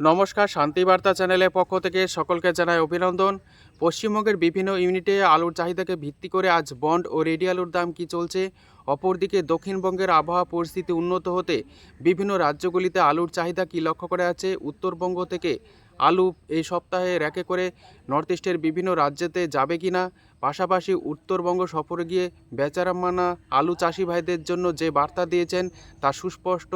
নমস্কার, শান্তিবার্তা চ্যানেলের পক্ষ থেকে সকলকে জানাই অভিনন্দন। পশ্চিমবঙ্গের বিভিন্ন ইউনিটে আলুর চাহিদাকে ভিত্তি করে আজ বন্ড ও রেডি আলুর দাম কী চলছে, অপরদিকে দক্ষিণবঙ্গের আবহাওয়া পরিস্থিতি উন্নত হতে বিভিন্ন রাজ্যগুলিতে আলুর চাহিদা কী লক্ষ্য করে আছে, উত্তরবঙ্গ থেকে আলু এই সপ্তাহে র্যাকে করে নর্থ ইস্টের বিভিন্ন রাজ্যেতে যাবে কি না পাশাপাশি উত্তরবঙ্গ সফরে গিয়ে বেচারামানা আলু চাষি ভাইদের জন্য যে বার্তা দিয়েছেন তা সুস্পষ্ট।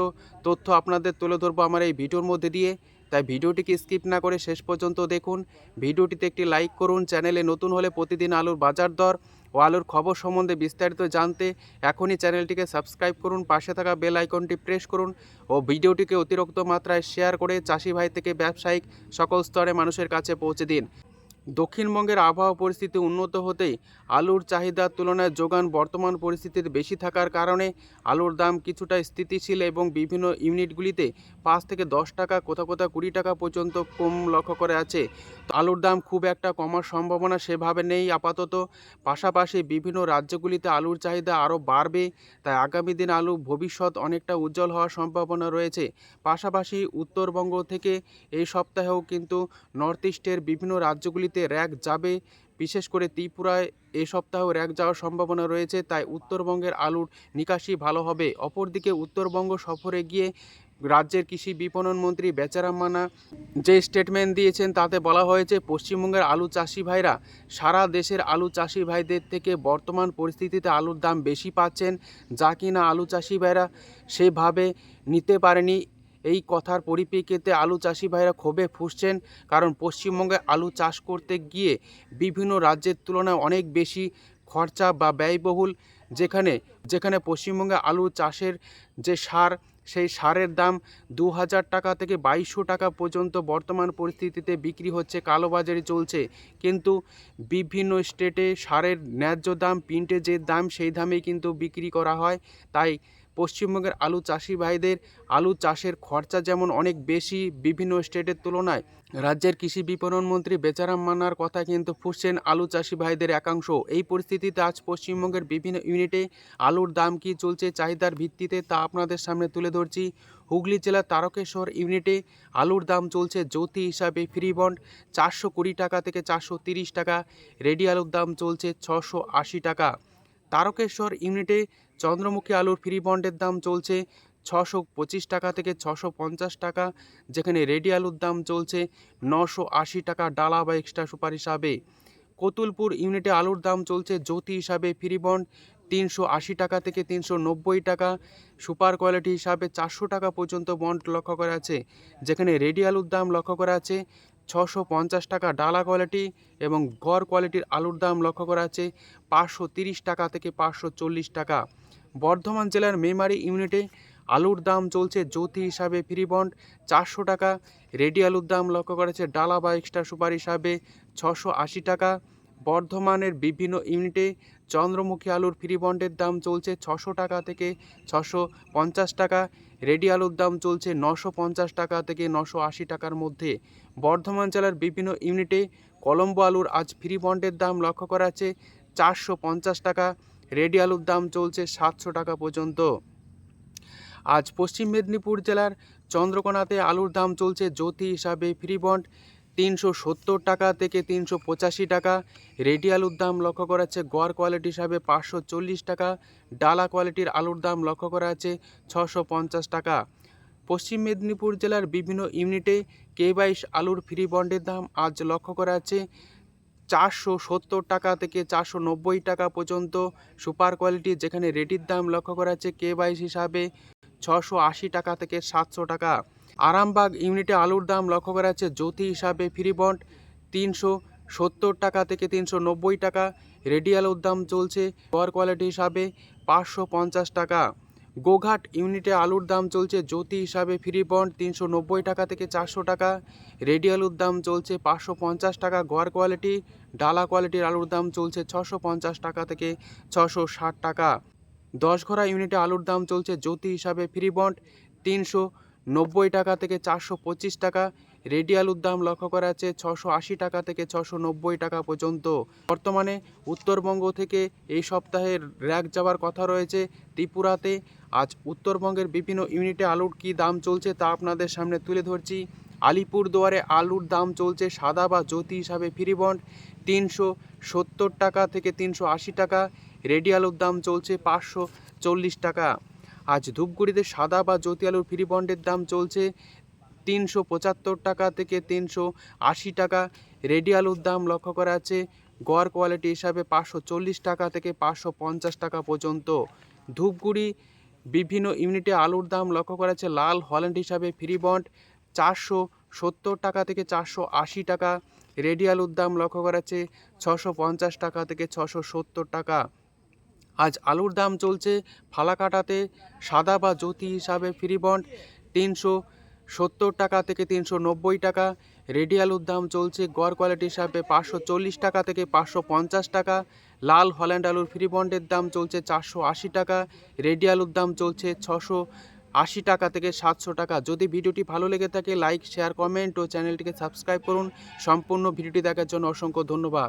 তথ্য আপনাদের তুলে ধরবো আমার এই ভিডিওর মধ্যে দিয়ে। তাই ভিডিওটিকে স্কিপ না করে শেষ পর্যন্ত দেখুন। ভিডিওটিতে একটি লাইক করুন। চ্যানেলে নতুন হলে প্রতিদিন আলুর বাজার দর ও আলুর খবর সম্বন্ধে বিস্তারিত জানতে এখনই চ্যানেলটিকে সাবস্ক্রাইব করুন। পাশে থাকা বেল আইকনটি প্রেস করুন ও ভিডিওটিকে অতিরিক্ত মাত্রায় শেয়ার করে চাষি ভাই থেকে ব্যবসায়িক সকল স্তরে মানুষের কাছে পৌঁছে দিন। দক্ষিণবঙ্গের আবহাওয়া পরিস্থিতি উন্নত হতেই আলুর চাহিদার তুলনায় যোগান বর্তমান পরিস্থিতির বেশি থাকার কারণে আলুর দাম কিছুটা স্থিতিশীল এবং বিভিন্ন ইউনিটগুলিতে পাঁচ থেকে দশ টাকা, কোথাও কোথাও কুড়ি টাকা পর্যন্ত কম লক্ষ্য করে আছে। তো আলুর দাম খুব একটা কমার সম্ভাবনা সেভাবে নেই আপাতত। পাশাপাশি বিভিন্ন রাজ্যগুলিতে আলুর চাহিদা আরও বাড়বে, তাই আগামী দিন আলু ভবিষ্যৎ অনেকটা উজ্জ্বল হওয়ার সম্ভাবনা রয়েছে। পাশাপাশি উত্তরবঙ্গ থেকে এই সপ্তাহেও কিন্তু নর্থ ইস্টের বিভিন্ন রাজ্যগুলিতে র্যাক যাবে। বিশেষ করে ত্রিপুরায় এ সপ্তাহেও র্যাক যাওয়ার সম্ভাবনা রয়েছে, তাই উত্তরবঙ্গের আলুর নিকাশি ভালো হবে। অপরদিকে উত্তরবঙ্গ সফরে গিয়ে রাজ্যের কৃষি বিপণন মন্ত্রী বেচারাম মানা যে স্টেটমেন্ট দিয়েছেন, তাতে বলা হয়েছে, পশ্চিমবঙ্গের আলু চাষি ভাইরা সারা দেশের আলু চাষি ভাইদের থেকে বর্তমান পরিস্থিতিতে আলুর দাম বেশি পাচ্ছেন, যা কিনা আলু চাষি ভাইরা সেভাবে নিতে পারেনি। এই কথার পরিপ্রেক্ষিতে আলু চাষি ভাইরা ক্ষোভে ফুসছেন, কারণ পশ্চিমবঙ্গে আলু চাষ করতে গিয়ে বিভিন্ন রাজ্যের তুলনায় অনেক বেশি খরচা বা ব্যয়বহুল। যেখানে যেখানে পশ্চিমবঙ্গে আলু চাষের যে সার, সেই সারের দাম দু হাজার টাকা থেকে বাইশশো টাকা পর্যন্ত বর্তমান পরিস্থিতিতে বিক্রি হচ্ছে, কালোবাজারি চলছে। কিন্তু বিভিন্ন স্টেটে সারের ন্যায্য দাম প্রিন্টে যে দাম সেই দামেই কিন্তু বিক্রি করা হয়। তাই পশ্চিমবঙ্গের আলু চাষি ভাইদের আলু চাষের খরচা যেমন অনেক বেশি বিভিন্ন স্টেটের তুলনায়। রাজ্যের কৃষি বিপণন মন্ত্রী বেচারাম মান্নার কথা কিন্তু ফুসছেন আলু চাষি ভাইদের একাংশ। এই পরিস্থিতিতে আজ পশ্চিমবঙ্গের বিভিন্ন ইউনিটে আলুর দাম কি চলছে চাহিদার ভিত্তিতে তা আপনাদের সামনে তুলে ধরছি। হুগলি জেলার তারকেশ্বর ইউনিটে আলুর দাম চলছে জ্যোতি হিসাবে ফ্রি বন্ড চারশো কুড়ি টাকা থেকে চারশো তিরিশ টাকা। রেডি আলুর দাম চলছে ছশো আশি টাকা। তারকেশ্বর ইউনিটে চন্দ্রমুখী আলুর ফ্রি বন্ডের দাম চলছে ছশো পঁচিশ টাকা থেকে ছশো পঞ্চাশ টাকা, যেখানে রেডি আলুর দাম চলছে নশো আশি টাকা ডালা বা এক্সট্রা সুপার হিসাবে। কতুলপুর ইউনিটে আলুর দাম চলছে জ্যোতি হিসাবে ফ্রি বন্ড তিনশো আশি টাকা থেকে তিনশো নব্বই টাকা, সুপার কোয়ালিটি হিসাবে চারশো টাকা পর্যন্ত বন্ড লক্ষ্য করা আছে, যেখানে রেডি আলুর দাম লক্ষ্য করা আছে ছশো পঞ্চাশ টাকা ডালা কোয়ালিটি এবং গড় কোয়ালিটির আলুর দাম লক্ষ্য করা আছে পাঁচশো তিরিশ টাকা থেকে পাঁচশো চল্লিশ টাকা। বর্ধমান জেলার মেমারি ইউনিটে আলুর দাম চলছে জ্যোতি হিসাবে ফ্রি বন্ড, চারশো টাকা। রেডি আলুর দাম লক্ষ্য করেছে ডালা বা এক্সট্রা সুপার হিসাবে ছশো আশি টাকা। বর্ধমানের বিভিন্ন ইউনিটে চন্দ্রমুখী আলুর ফ্রি বন্ডের দাম চলছে ছশো টাকা থেকে ছশো পঞ্চাশ টাকা। রেডি আলুর দাম চলছে নশো পঞ্চাশ টাকা থেকে নশো আশি টাকার মধ্যে। বর্ধমান জেলার বিভিন্ন ইউনিটে কলম্বো আলুর আজ ফ্রি বন্ডের দাম লক্ষ্য করা আছে চারশো পঞ্চাশ টাকা। রেডি আলুর দাম চলছে সাতশো টাকা পর্যন্ত। আজ পশ্চিম মেদিনীপুর জেলার চন্দ্রকোনাতে আলুর দাম চলছে জ্যোতি হিসাবে ফ্রি বন্ড তিনশো সত্তর টাকা থেকে তিনশো পঁচাশি টাকা। রেডি আলুর দাম লক্ষ্য করা যাচ্ছে গড় কোয়ালিটি হিসাবে পাঁচশো চল্লিশ টাকা, ডালা কোয়ালিটির আলুর দাম লক্ষ্য করা আছে ছশো পঞ্চাশ টাকা। পশ্চিম মেদিনীপুর জেলার বিভিন্ন ইউনিটে কে বাইশ আলুর ফ্রি বন্ডের দাম আজ লক্ষ্য করা আছে চারশো সত্তর টাকা থেকে চারশো নব্বই টাকা পর্যন্ত সুপার কোয়ালিটি, যেখানে রেডির দাম লক্ষ্য করা আছে কে বাইশ হিসাবে ছশো আশি টাকা থেকে সাতশো টাকা। আরামবাগ ইউনিটে আলুর দাম লক্ষ্য করা যাচ্ছে জ্যোতি হিসাবে ফ্রি বন্ড তিনশো সত্তর টাকা থেকে তিনশো নব্বই টাকা। রেডি আলুর দাম চলছে গড় কোয়ালিটি হিসাবে পাঁচশো পঞ্চাশ টাকা। গোঘাট ইউনিটে আলুর দাম চলছে জ্যোতি হিসাবে ফ্রি বন্ড তিনশো নব্বই টাকা থেকে চারশো টাকা। রেডি আলুর দাম চলছে পাঁচশো পঞ্চাশ টাকা। গড় কোয়ালিটি ডালা কোয়ালিটির আলুর দাম চলছে ছশো পঞ্চাশ টাকা থেকে ছশো ষাট টাকা। দশঘরা ইউনিটে আলুর দাম চলছে জ্যোতি হিসাবে ফ্রি বন্ড তিনশো নব্বই টাকা থেকে চারশো পঁচিশ টাকা। রেডি আলুর দাম লক্ষ্য করা আছে ছশো আশি টাকা থেকে ছশো নব্বই টাকা পর্যন্ত। বর্তমানে উত্তরবঙ্গ থেকে এই সপ্তাহে র্যাক যাওয়ার কথা রয়েছে ত্রিপুরাতে। আজ উত্তরবঙ্গের বিভিন্ন ইউনিটে আলুর কী দাম চলছে তা আপনাদের সামনে তুলে ধরছি। আলিপুরদুয়ারে আলুর দাম চলছে সাদা বা জ্যোতি হিসাবে ফ্রি বন্ড তিনশো সত্তর টাকা থেকে তিনশো আশি টাকা। রেডিয়ালুর দাম চলছে পাঁচশো চল্লিশ টাকা। আজ ধূপগুড়িতে সাদা বা জ্যোতি আলুর ফ্রি বন্ডের দাম চলছে তিনশো পঁচাত্তর টাকা থেকে তিনশো আশি টাকা। রেডি আলুর দাম লক্ষ্য করা আছে গড় কোয়ালিটি হিসাবে পাঁচশো চল্লিশ টাকা থেকে পাঁচশো পঞ্চাশ টাকা পর্যন্ত। ধূপগুড়ি বিভিন্ন ইউনিটে আলুর দাম লক্ষ্য করা আছে লাল হল্যান্ড হিসাবে ফ্রি বন্ড চারশো সত্তর টাকা থেকে চারশো আশি টাকা। রেডি আলুর দাম লক্ষ্য করা আছে ছশো পঞ্চাশ টাকা থেকে ছশো সত্তর টাকা। আজ আলুর দাম চলছে ফালাকাটাতে সাদা বা জ্যোতি হিসাবে ফ্রি বন্ড তিনশো সত্তর টাকা থেকে তিনশো নব্বই টাকা। রেডি আলুর দাম চলছে গড় কোয়ালিটি হিসাবে পাঁচশো চল্লিশ টাকা থেকে পাঁচশো পঞ্চাশ টাকা। লাল হল্যান্ড আলুর ফ্রি বন্ডের দাম চলছে চারশো আশি টাকা। রেডি আলুর দাম চলছে ছশো আশি টাকা থেকে সাতশো টাকা। যদি ভিডিওটি ভালো লেগে থাকে, লাইক, শেয়ার, কমেন্ট ও চ্যানেলটিকে সাবস্ক্রাইব করুন। সম্পূর্ণ ভিডিওটি দেখার জন্য অসংখ্য ধন্যবাদ।